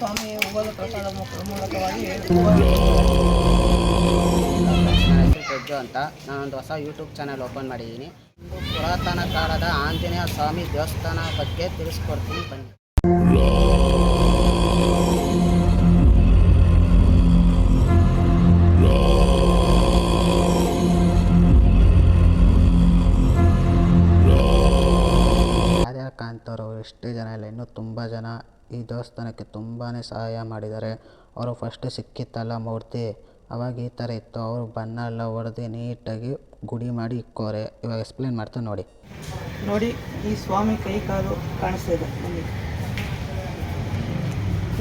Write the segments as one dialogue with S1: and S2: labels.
S1: ಸ್ವಾಮಿ ಪ್ರಸಾದ ಮೂಲಕವಾಗಿ
S2: ಅಂತ ನಾನೊಂದು ಹೊಸ ಯೂಟ್ಯೂಬ್ ಚಾನಲ್ ಓಪನ್ ಮಾಡಿದ್ದೀನಿ. ಪುರಾತನ ಕಾಲದ ಆಂಜನೇಯ ಸ್ವಾಮಿ ದೇವಸ್ಥಾನ ಬಗ್ಗೆ ತಿಳಿಸ್ಕೊಡ್ತೀನಿ ಬನ್ನಿ. ಕಾಣ್ತಾರೋ ಎಷ್ಟೇ ಜನ ಇಲ್ಲ ಇನ್ನೂ ತುಂಬ ಜನ ಈ ದೇವಸ್ಥಾನಕ್ಕೆ ತುಂಬಾ ಸಹಾಯ ಮಾಡಿದ್ದಾರೆ. ಅವರು ಫಸ್ಟ್ ಸಿಕ್ಕಿತ್ತಲ್ಲ ಮೂರ್ತಿ. ಅವಾಗ ಈ ಥರ ಇತ್ತು. ಅವರು ಬಣ್ಣ ಎಲ್ಲ ಹೊಡೆದು ನೀಟಾಗಿ ಗುಡಿ ಮಾಡಿ ಇಕ್ಕೋರೆ. ಇವಾಗ ಎಕ್ಸ್ಪ್ಲೇನ್ ಮಾಡ್ತಾ ನೋಡಿ.
S1: ನೋಡಿ ಈ ಸ್ವಾಮಿ ಕೈ ಕಾಲು ಕಾಣಿಸ್ತಿದೆ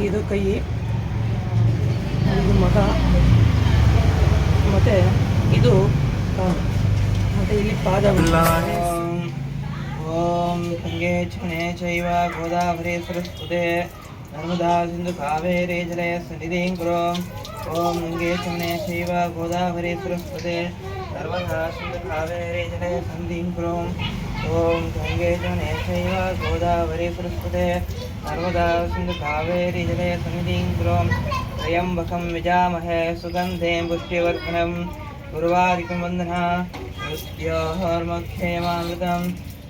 S1: ಇದು ಕೈ ಇದು ಮಗ ಮತ್ತೆ ಇದು ಮತ್ತೆ ಮತ್ತು ಇಲ್ಲಿ ಪಾದ ఓం గంగే చనే చైవ గోదావరి సరస్వతే నర్మదా సింధు కావేరే జలయ సన్నిధిం కురు ఓం గంగే చనే చైవ గోదావరి సరస్వతే నర్మదా సింధు కావేరే జలయ సన్నిధిం కురు ఓం గంగే చనే చైవ గోదావరి సరస్వతే నర్మదా సింధు కావేరే జలయ సన్నిధిం కురు త్రయంబకం విజామహే సుగంధే పుష్టివర్ధనం గురువారికం వందన మృత్యోర్మక్షేమామృతం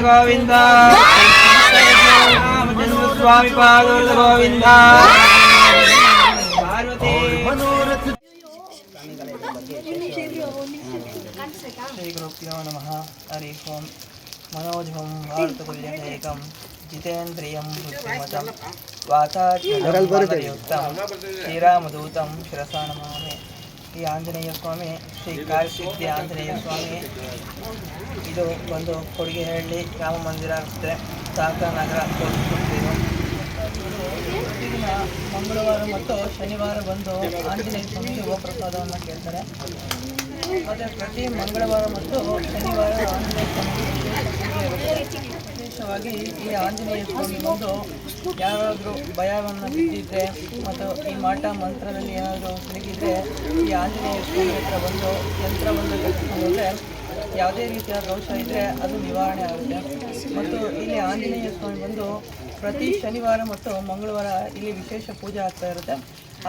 S1: గోవింద స్వామి పాదూరద గోవింద పార్వతి శ్రీగురుభ్యో నమ హరి ఓం మనోజం వార్తకుల్యేకం जितेन्द्रियं बुद्धिमतं वातायुक्तं श्रीरामदूतं शिरसा नमामि ಈ ಆಂಜನೇಯ ಸ್ವಾಮಿ, ಶ್ರೀ ಕಾಳಸಿದ್ಧಿ ಆಂಜನೇಯ ಸ್ವಾಮಿ. ಇದು ಒಂದು ಕೊಡುಗೆಹಳ್ಳಿ ರಾಮ ಮಂದಿರ ಆಗುತ್ತೆ. ಸಾಕ ನಗರ ತೋರಿಸ್ಕೊಡ್ತೀವಿ ಮಂಗಳವಾರ ಮತ್ತು ಶನಿವಾರ ಬಂದು ಆಂಜನೇಯ ಸ್ವಾಮಿ ಗೋಪ್ರಸಾದವನ್ನು ಕೇಳ್ತಾರೆ. ಮತ್ತು ಪ್ರತಿ ಮಂಗಳವಾರ ಮತ್ತು ಶನಿವಾರ ಆಂಜನೇಯ ಸ್ವಾಮಿಗೆ ವಿಶೇಷವಾಗಿ ಈ ಆಂಜನೇಯ ಸ್ವಾಮಿ ಬಂದು ಯಾರಾದರೂ ಭಯವನ್ನು ಬಿದ್ದಿದ್ರೆ ಮತ್ತು ಈ ಮಾಟ ಮಂತ್ರದಲ್ಲಿ ಏನಾದರೂ ಸಿಲುಕಿದ್ರೆ ಈ ಆಂಜನೇಯ ಸ್ವಾಮಿ ಹತ್ರ ಬಂದು ಯಂತ್ರವನ್ನು ಕಟ್ಟಿಕೊಂಡ್ರೆ ಯಾವುದೇ ರೀತಿಯ ದೋಷ ಇದ್ದರೆ ಅದು ನಿವಾರಣೆ ಆಗುತ್ತೆ. ಮತ್ತು ಇಲ್ಲಿ ಆಂಜನೇಯ ಸ್ವಾಮಿ ಬಂದು ಪ್ರತಿ ಶನಿವಾರ ಮತ್ತು ಮಂಗಳವಾರ ಇಲ್ಲಿ ವಿಶೇಷ ಪೂಜೆ ಆಗ್ತಾ ಇರುತ್ತೆ.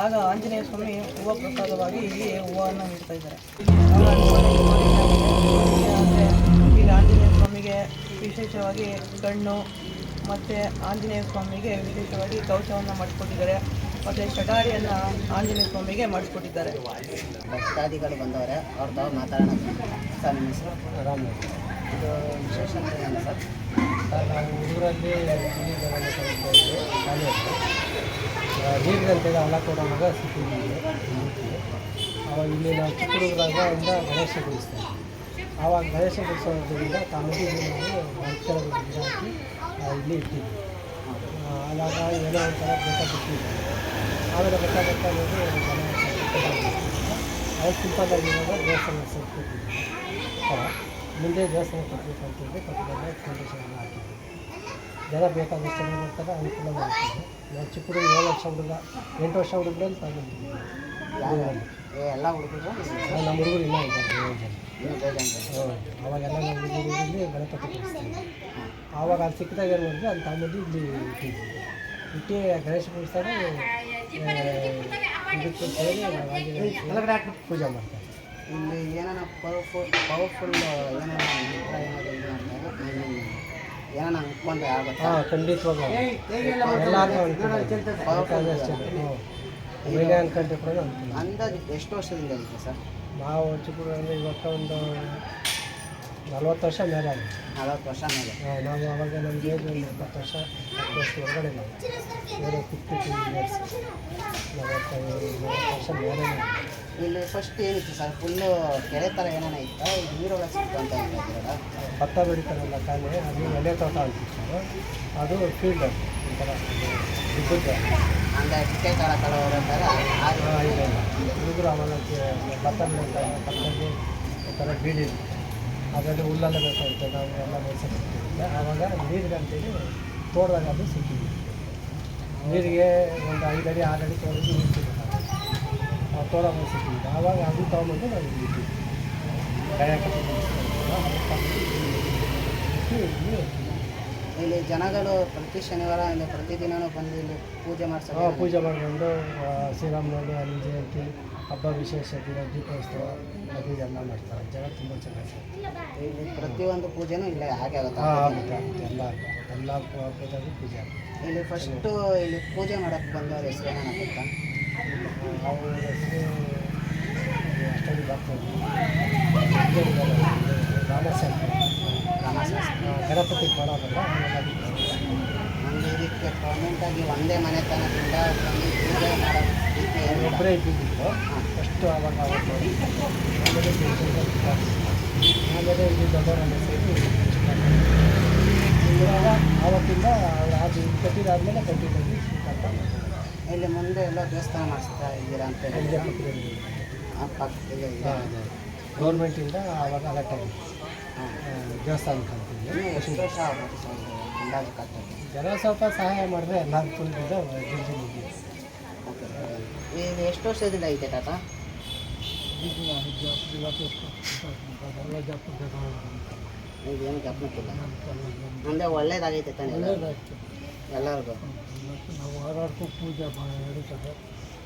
S1: ಆಗ ಆಂಜನೇಯ ಸ್ವಾಮಿ ಹೂವು ಪ್ರಸಾದವಾಗಿ ಇಲ್ಲಿ ಹೂವನ್ನು ನೀಡ್ತಾ ಇದ್ದಾರೆ. ಇಲ್ಲಿ ಆಂಜನೇಯ ಸ್ವಾಮಿಗೆ ವಿಶೇಷವಾಗಿ ಗಣ್ಣು ಮತ್ತು ಆಂಜನೇಯ ಸ್ವಾಮಿಗೆ ವಿಶೇಷವಾಗಿ ಕವಚವನ್ನು ಮಾಡಿಕೊಟ್ಟಿದ್ದಾರೆ. ಮತ್ತು ಚಟಾರಿಯನ್ನು ಆಂಜನೇಯ ಸ್ವಾಮಿಗೆ ಮಾಡಿಸ್ಕೊಟ್ಟಿದ್ದಾರೆ
S2: ಭಕ್ತಾದಿಗಳು ಬಂದವರೆ ಅವ್ರ ತಾವು ಮಾತಾಡೋಣ. ಸರ್ ನಿಮ್ಮ ಹೆಸರು? ರಾಮ್ ಇದು ವಿಶೇಷ ಅಂತ ಸರ್?
S3: ಸರ್ ನಾವು ಊರಲ್ಲಿ ನೀರಿನಂತೆ ಅಲ್ಲ ಕೂಡ ಮಗ ನೀರಿನಂತೆಲ್ಲ ಹಣ ಕೊಡುವಾಗ ಸಿಕ್ಕಿದ್ದೀವಿ ಅವಾಗ ಇಲ್ಲಿ ನಾವು ಚಿಕ್ಕ ಗಣೇಶ ಇದ್ವಿ. ಆವಾಗ ಕೆಳಗೆ ಗಿಡ ಹಾಕಿ ಇಲ್ಲಿ ಇಟ್ಟಿದ್ವಿ. ಆವಾಗ ಏನೋ ಒಂಥರ ಬೆಟ್ಟ ಬಿಟ್ಟಿದ್ವಿ ಆಮೇಲೆ ಬೆಟ್ಟ ಬೆಟ್ಟ ನೋಡಿ ಗಣೇಶ ಅದು ಸಿಂಪಲ್ ಆಗಿರುವಾಗ ದೇವಸ್ಥಾನ ಸೇರ್ಕೊಟ್ಟಿದ್ವಿ ಮುಂದೆ ದೇವಸ್ಥಾನ ಕಟ್ಟಬೇಕು ಅಂತೇಳಿ ಕಟ್ಟಿದಾಗ ಫೌಂಡೇಶನ್ ಹಾಕಿದ್ವಿ. ಜನ ಬೇಕಾದಷ್ಟು ಜನ ಬರ್ತಾರೆ ಅನುಕೂಲ ಮಾಡ್ತೀವಿ ನಾವು ಚಿಕ್ಕ ಹುಡುಗ ಏಳು ವರ್ಷ ಹುಡುಗ ಎಂಟು ವರ್ಷ ಹುಡುಗರಲ್ಲಿ ತಗೊಂಡಿದ್ದೀವಿ.
S2: ಎಲ್ಲ ಹುಡುಗರು?
S3: ನಮ್ಮ ಹುಡುಗರು ಇನ್ನೂ ಇದ್ದಾರೆ. ಏಳು ಜನ ಅವಾಗೆಲ್ಲ ನಮ್ಮ ಹುಡುಗರಲ್ಲಿ ಗಣಪತಿ ಕೂರಿಸ್ತೀವಿ ಆವಾಗ ಅಲ್ಲಿ ಸಿಕ್ಕಿದಾಗ ಏನು ಮಾಡಿದ್ವಿ ಅಲ್ಲಿ ತಗೊಂಡು ಇಲ್ಲಿ ಇಟ್ಟಿದ್ವಿ ಇಟ್ಟು ಗಣೇಶ ಕೂರಿಸಿದಾಗ ಇದಕ್ಕೆ ನಾವು ಪೂಜೆ ಮಾಡ್ತಾರೆ.
S2: ಇಲ್ಲಿ ಏನಾರ ಪವರ್ಫುಲ್ ಪವರ್ಫುಲ್ ಏನಾನ ಮಂತ್ರ ಏನಾದ್ರು ಏನಾನ ಅಂದ್ಕೊಂಡ್ರೆ ಆಗುತ್ತಾ.
S3: ಹಾಂ ಖಂಡಿತವಾಗ ಎಲ್ಲರೂ ಅನ್ಕೊಂತಾರೆ ಯಾಕಂದ್ರೆ ಅಷ್ಟೇ ಹ್ಞೂ ಏನೇ ಅನ್ಕೊಂಡಿರ್ಬೋದು ಅಂತೀನಿ
S2: ಅಂದಾಜು ಎಷ್ಟು ವರ್ಷದಿಂದ ಐತೆ ಸರ್?
S3: ನಾವು ಚಿಕ್ಕೂರಲ್ಲಿ ಇವತ್ತು ಒಂದು ನಲ್ವತ್ತು ವರ್ಷ ಮೇಲೆ ಆಗಿದೆ.
S2: ನಲವತ್ತು ವರ್ಷ ಮೇಲೆ.
S3: ನಾವು ಅವಾಗ ನಮಗೆ ಒಂದು ಇಪ್ಪತ್ತು ವರ್ಷ ಹತ್ತು ವರ್ಷ ಹೊರಗಡೆ ನಾವು ಬೇರೆ ಫಿಫ್ಟಿ ಟು ಇಯರ್ಸ್ ನಲವತ್ತೈದು ನಲವತ್ತು ವರ್ಷ ಮೇಲೆ
S2: ಇಲ್ಲಿ ಫಸ್ಟ್ ಏನಿತ್ತು ಸರ್ ಫುಲ್ಲು ಕೆರೆ ಥರ ಏನಾನ ಇತ್ತು? ನೀರು ನೀರೊಳಗೆ ಸಿಕ್ತು ಅಂತ
S3: ಭತ್ತ ಬೆಳಿತಾರಲ್ಲ ಕಾಲೇ ಅದು ಎಲೆ ತೋಟ ಅಂತಿತ್ತು ಅದು ಫೀಲ್ಡ್ ಒಂಥರ ಬಿದ್ದಿದ್ದೆ.
S2: ಅಂದರೆ ಕಿಟ್ಟೆ ಕಾಲ ಹೊರ ಥರ ಆ
S3: ಇಲ್ಲ. ಕೆ- ಭತ್ತ ಬೆಳಿತಾರೆ ಪಕ್ಕದಲ್ಲಿ ಒಂಥರ ಬೀಡಿದೆ ಅದರಲ್ಲಿ ಹುಲ್ಲೆಲ್ಲ ಬೇಕಾಗುತ್ತೆ, ನಾವು ಎಲ್ಲ ಬೆಳೆಸೋಕ್ಕೆ ಆವಾಗ ನೀರಿಗೆ ಅಂತೇಳಿ ತೋಟದಾಗ ಅದು ಸಿಕ್ಕಿದ್ವಿ ನೀರಿಗೆ ಒಂದು ಐದು ಅಡಿ, ಆರು ಅಡಿ ತೋರಿಸಿ ನೀರು ಸಿಗುತ್ತೆ ಆ ತೋಟ ಸಿಕ್ಕಿದ್ವಿ ಆವಾಗ ಅದು ತೊಗೊಂಬಂದು ನಾವು ಕಾಯಕಲ್ಪ
S2: ಇಲ್ಲಿ ಜನಗಳು ಪ್ರತಿ ಶನಿವಾರ ಇಲ್ಲಿ ಪ್ರತಿದಿನನೂ ಬಂದು ಇಲ್ಲಿ ಪೂಜೆ ಮಾಡ್ತಾರೆ
S3: ಹಾಂ ಪೂಜೆ ಮಾಡಿಕೊಂಡು ಶ್ರೀರಾಮನವಮಿ ಅಲ್ಲಿ ಜಯಂತಿ ಹಬ್ಬ ವಿಶೇಷ ದಿನ ದೀಪೋತ್ಸವ ಅದು ಎಲ್ಲ ಮಾಡ್ತಾರೆ. ಜನ ತುಂಬ ಚೆನ್ನಾಗಿ
S2: ಇಲ್ಲಿ ಪ್ರತಿಯೊಂದು ಪೂಜೆನೂ ಇಲ್ಲ ಹಾಗೆ ಆಗುತ್ತೆ.
S3: ಹಾಂ ಆಗುತ್ತೆ ಆಗುತ್ತೆ. ಎಲ್ಲ ಆಗುತ್ತೆ. ಎಲ್ಲ ಪೂಜೆಗೂ ಪೂಜೆ ಆಗುತ್ತೆ.
S2: ಇಲ್ಲಿ ಫಸ್ಟು ಇಲ್ಲಿ ಪೂಜೆ ಮಾಡೋಕ್ಕೆ ಬಂದವ್ರ ಹೆಸರು ಏನಾನ ಗೊತ್ತಾ?
S3: ಅವ್ರ ಹೆಸರು ಅಷ್ಟೊಂದು ಬರ್ತದೆ
S2: ರಾಮಶಾಸ್ತ್ರಿ
S3: ಗಣಪತಿ ಮಾಡೋದಲ್ಲ
S2: ನಮಗೆ ಇದಕ್ಕೆ ಪರ್ಮನೆಂಟಾಗಿ ಒಂದೇ ಮನೆತನದಿಂದ ಬಂದು ಪೂಜೆ ಮಾಡೋ.
S3: ಒಬ್ಬರೇ ಇದ್ದಿದ್ದು ಫಸ್ಟು ಅವಾಗ ಅವತ್ತು ಆಮೇಲೆ ಆಮೇಲೆ ಇಲ್ಲಿ ದೊಡ್ಡವರೆಲ್ಲ ಸೇರಿ ಇವಾಗ ಆವತ್ತಿಂದ ಅವ್ರು ಅದು ಕಟ್ಟಿದಾದ್ಮೇಲೆ ಕಟ್ಟಿದ್ದೀವಿ ಅಂತ
S2: ಇಲ್ಲಿ ಮುಂದೆ ಎಲ್ಲ ದೇವಸ್ಥಾನ ಮಾಡಿಸ್ತಾ ಇದ್ದೀರಾ ಅಂತ ಹೇಳಿ.
S3: ಗೌರ್ಮೆಂಟಿಂದ ಆವಾಗ ಅಲರ್ಟ್ ಆಗಿ
S2: ಹಾಂ.
S3: ದೇವಸ್ಥಾನಕ್ಕೆ
S2: ಕಟ್ಟೋದು
S3: ಜನ ಸ್ವಲ್ಪ ಸಹಾಯ ಮಾಡಿದ್ರೆ ಎಲ್ಲ ಫುಲ್ ಬಿದ್ದು ಜಲ್ದಿ ಮುಗಿ
S2: ಓಕೆ ಎಷ್ಟು ವರ್ಷದಿಂದ ಐತೆ ತಾತ ಗಮನಕ್ಕಿಲ್ಲ ಮುಂದೆ ಒಳ್ಳೇದಾಗೈತೆ? ಎಲ್ಲರಿಗೂ
S3: ನಾವು ಪೂಜೆ ಮಾಡಿ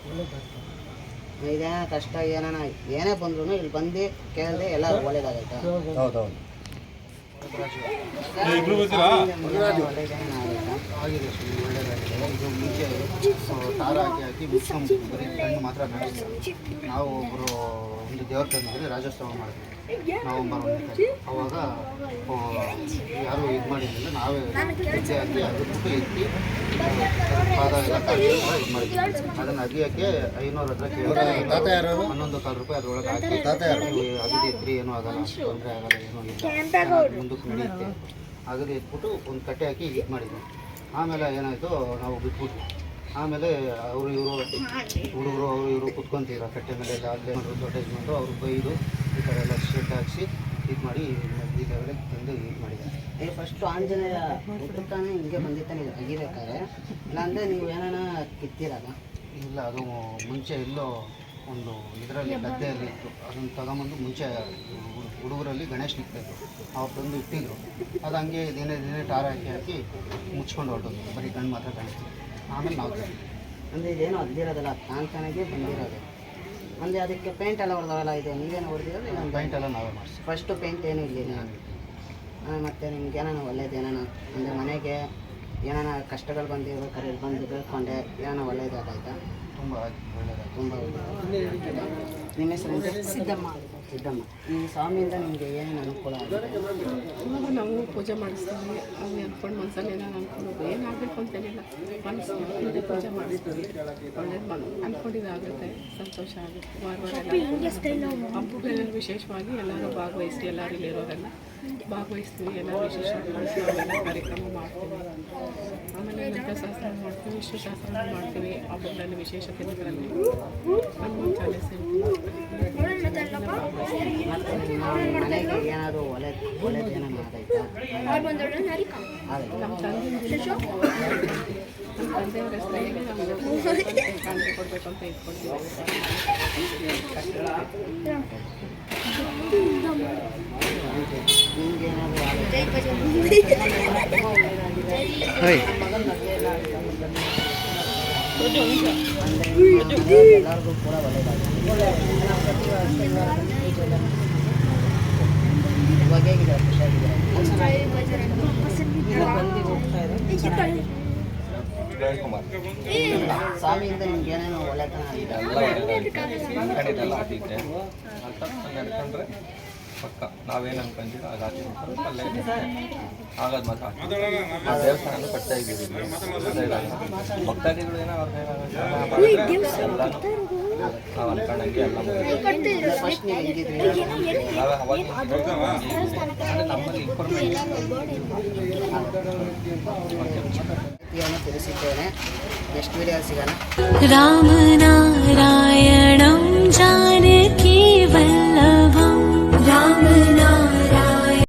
S3: ಒಳ್ಳೇದಾಗ್ತದೆ
S2: ಇದೇನ ಕಷ್ಟ ಏನಾನ ಏನೇ ಬಂದ್ರು ಇಲ್ಲಿ ಬಂದು ಕೇಳ್ದೆ ಎಲ್ಲ ಒಳ್ಳೇದಾಗೈತೆ.
S3: ಹೌದೌದು.
S4: ಆಗಿದೆ. ಮುಂಚೆ ಸೊ, ಟಾರ್ ಹಾಕಿ ಹಾಕಿ ಮುಚ್ಕೊಂಡು ಬರೀ ಕಣ್ಣು ಮಾತ್ರ ನಾವು ಒಬ್ಬರು ಒಂದು ದೇವ್ರ ತಂದಿದ್ರೆ ರಾಜ್ಯೋತ್ಸವ ಮಾಡಿದ್ವಿ ನವಂಬರ್ ಒಂದಕ್ಕೆ ಅವಾಗ ಯಾರೂ ಇದು ಮಾಡಿರಲಿಲ್ಲ. ನಾವೇ ಹೆಜ್ಜೆ ಹಾಕಿ ಅದು ಬಿಟ್ಟು ಎತ್ತಿ ಪಾದ ಎಲ್ಲ ಕಾಲು ಇದು ಮಾಡಿದ್ವಿ ಅದನ್ನು ಅಗಿಯೋಕ್ಕೆ ಐನೂರು ಹತ್ರ ಕೇಳಿದ್ರೆ ಹನ್ನೊಂದು ಕಾಲು ರೂಪಾಯಿ ಅದ್ರೊಳಗೆ ಹಾಕಿ ತಾತ ಯಾರು? ಅಗದಿ ಎತ್ರಿ ಏನೂ ಆಗಲ್ಲ ತೊಂದರೆ ಆಗಲ್ಲ ಏನೂ ಇಲ್ಲ. ಮುಂದಕ್ಕೆ ನಡೆಯುತ್ತೆ ಅಗದಿ ಎತ್ಬಿಟ್ಟು ಒಂದು ಕಟ್ಟೆ ಹಾಕಿ ಇದು ಮಾಡಿದ್ವಿ. ಆಮೇಲೆ ಏನಾಯಿತು ನಾವು ಬಿಟ್ಬಿಟ್ವಿ. ಆಮೇಲೆ ಅವರು ಇವರು ಹುಡುಗರು ಅವರು ಇವರು ಕುತ್ಕೊಂತೀರ ಕಟ್ಟೆ ಮೇಲೆ ಅಲ್ಲೇ ಅಲ್ಲೇ ದೊಡ್ಡ ಯಜಮಾನ್ರು ಅವರು ಬೈದು ಈ ಥರ ಎಲ್ಲ ಶೆಡ್ ಹಾಕ್ಸಿ ಇದು ಮಾಡಿ ಈ ಲೆವೆಲಿಗೆ ತಂದು ಇದು ಮಾಡಿದ್ದಾರೆ.
S2: ಈಗ ಫಸ್ಟು ಆಂಜನೇಯ ಹುಟ್ಟುತ್ತಾನೆ ಹಿಂಗೆ ಬಂದಿತ್ತಾನೆ ಇದು ಇಲ್ಲ ಇಲ್ಲಾಂದರೆ ನೀವು ಏನಾರ ಕಿತ್ತಿರಲ್ಲ?
S4: ಇಲ್ಲ ಅದು ಮುಂಚೆ ಎಲ್ಲೋ ಒಂದು ಇದರಲ್ಲಿ ಗದ್ದೆಯಲ್ಲಿ ಇತ್ತು. ಅದನ್ನು ತಗೊಂಬಂದು ಮುಂಚೆ ಹುಡುಗರಲ್ಲಿ ಗಣೇಶ್ ಇತ್ತು ಅವ್ರು ತಂದು ಇಟ್ಟಿದ್ರು. ಅದು ಹಂಗೆ ದಿನೇ ದಿನೇ ಟಾರ್ ಹಾಕಿ ಹಾಕಿ ಮುಚ್ಕೊಂಡು ಹೊರಟೋದು ಬರೀ ಕಣ್ಣು ಮಾತ್ರ ಕಾಣಿಸ್ತೀವಿ ಆಮೇಲೆ ನಾವು.
S2: ಅಂದರೆ ಇದೇನು ಅದ್ದಿರೋದಲ್ಲ ತಾನ್ತಾನಾಗೆ ಬಂದಿರೋದು. ಅಂದರೆ ಅದಕ್ಕೆ ಪೇಂಟ್ ಎಲ್ಲ ಹೊಡೆದವಲ್ಲ ಇದು ನೀವೇನು ಹೊಡೆದಿರೋದು? ಇಲ್ಲ
S4: ಪೇಂಟ್ ಎಲ್ಲ ನಾವು ಮಾಡಿಸಿ
S2: ಫಸ್ಟು ಪೇಂಟ್ ಏನೂ ಇಲ್ಲ ಮತ್ತು ನಿಮ್ಗೆ ಏನಾನ ಒಳ್ಳೇದು ಏನಾನ? ಅಂದರೆ ಮನೆಗೆ ಏನಾನ ಕಷ್ಟಗಳು ಬಂದಿರೋ ಕರೆ ಬಂದು ಬೇಡ್ಕೊಂಡೆ ಏನಾನ ಒಳ್ಳೇದಾಗಾಯ್ತಾ?
S4: ತುಂಬ ಒಳ್ಳೆಯದಾಗಿ
S2: ತುಂಬ ನಿನ್ನೆ ನಿಮ್ಮ ಹೆಸರು ಸಿದ್ದಮ್ಮ ಸಿದ್ದಮ್ಮ. ಈ ಸ್ವಾಮಿಯಿಂದ ನಿಮಗೆ ಏನೇನು ಅನುಕೂಲ ಆಗಿದೆ?
S5: ಇವಾಗ ನಾವು ಪೂಜೆ ಮಾಡಿಸ್ತೀವಿ ಅವ್ನು ಅಂದ್ಕೊಂಡು ಮನಸ್ಸಲ್ಲಿ ಏನಾರು ಅನ್ಕೊಂಡು ಏನಾಗಬೇಕು ಅಂತೇನಿಲ್ಲ. ಮನಸ್ಸು ಪೂಜೆ ಮಾಡಿಸ್ತೀವಿ. ಒಳ್ಳೇದು ಮನ ಅನ್ಕೊಂಡಿದ್ದು ಆಗುತ್ತೆ ಸಂತೋಷ ಆಗುತ್ತೆ. ವಾರ ವಾರ ಎಲ್ಲ ಹಬ್ಬಗಳಲ್ಲಿ ವಿಶೇಷವಾಗಿ ಎಲ್ಲರೂ ಭಾಗವಹಿಸಿ ಎಲ್ಲರೂ ಇಲ್ಲಿರೋರೆಲ್ಲ ಭಾಗವಹಿಸ್ತೀವಿ ಎಲ್ಲ ವಿಶೇಷ ಕಾರ್ಯಕ್ರಮ ಮಾಡ್ತೀವಿ. ಆಮೇಲೆ ನೃತ್ಯಶಾಸ್ತ್ರ ಮಾಡ್ತೀವಿ ವಿಶ್ವಶಾಸ್ತ್ರ ಮಾಡ್ತೀವಿ ಹಬ್ಬಗಳಲ್ಲಿ ವಿಶೇಷ ದಿನಗಳಲ್ಲಿ ಹನುಮಾನ್ ಚಾಲೀಸ್
S2: ಮತ್ತು ನಿಮ್ಮ ಮನೆಗೆ ಏನಾದರೂ ಒಳ್ಳೇದು ಒಳ್ಳೇದು ಏನಾನ ಆಗೈತಾ ಆಗೈತಾ
S5: ನಮ್ಮ ತಂದೆ ನಮ್ಮ ತಂದೆಯವ್ರ ಹೆಸರಿಗೆ ನಮಗೆ ಕಾಣಿಕೆ ಕೊಡಬೇಕು ಅಂತ ಇಟ್ಕೊಳ್ತೀವಿ
S2: ನಿಮ್ಗೆ ಏನಾದರೂ ಆಗೈತಾ ಎಲ್ಲರಿಗೂ ಕೂಡ ಒಳ್ಳೆಯದಾಗುತ್ತೆ ಇವಾಗ ಹೇಗಿದೆ ಸ್ವಾಮಿಯಿಂದ ನಿಮ್ಗೆ ಏನೇನೋ ಒಳ್ಳೆತನ ಆಗಿದೆ
S6: ಪಕ್ಕ. ನಾವೇನು ಅನ್ಕೊಂಡಿಲ್ಲ ಅದಾಗಿ ಅಲ್ಲೇ ಆಗೋದು ಮಾತ್ರ ಆ ದೇವಸ್ಥಾನ ಕಟ್ತಾ ಇದ್ದೀವಿ. ಭಕ್ತಾದಿಗಳು ಏನೋ ನಾವು ಅನ್ಕೊಂಡಂಗೆ ನಮ್ಮಲ್ಲಿ ಇನ್ಫಾರ್ಮೇಷನ್
S2: ತಿಳಿಸಿದ್ದೇನೆ. ನೆಕ್ಸ್ಟ್ ವಿಡಿಯೋ ಸಿಗೋಣ.
S7: ರಾಮನಾರಾಯಣಂ ಜಾನಕಿ ವಲ್ಲ coming.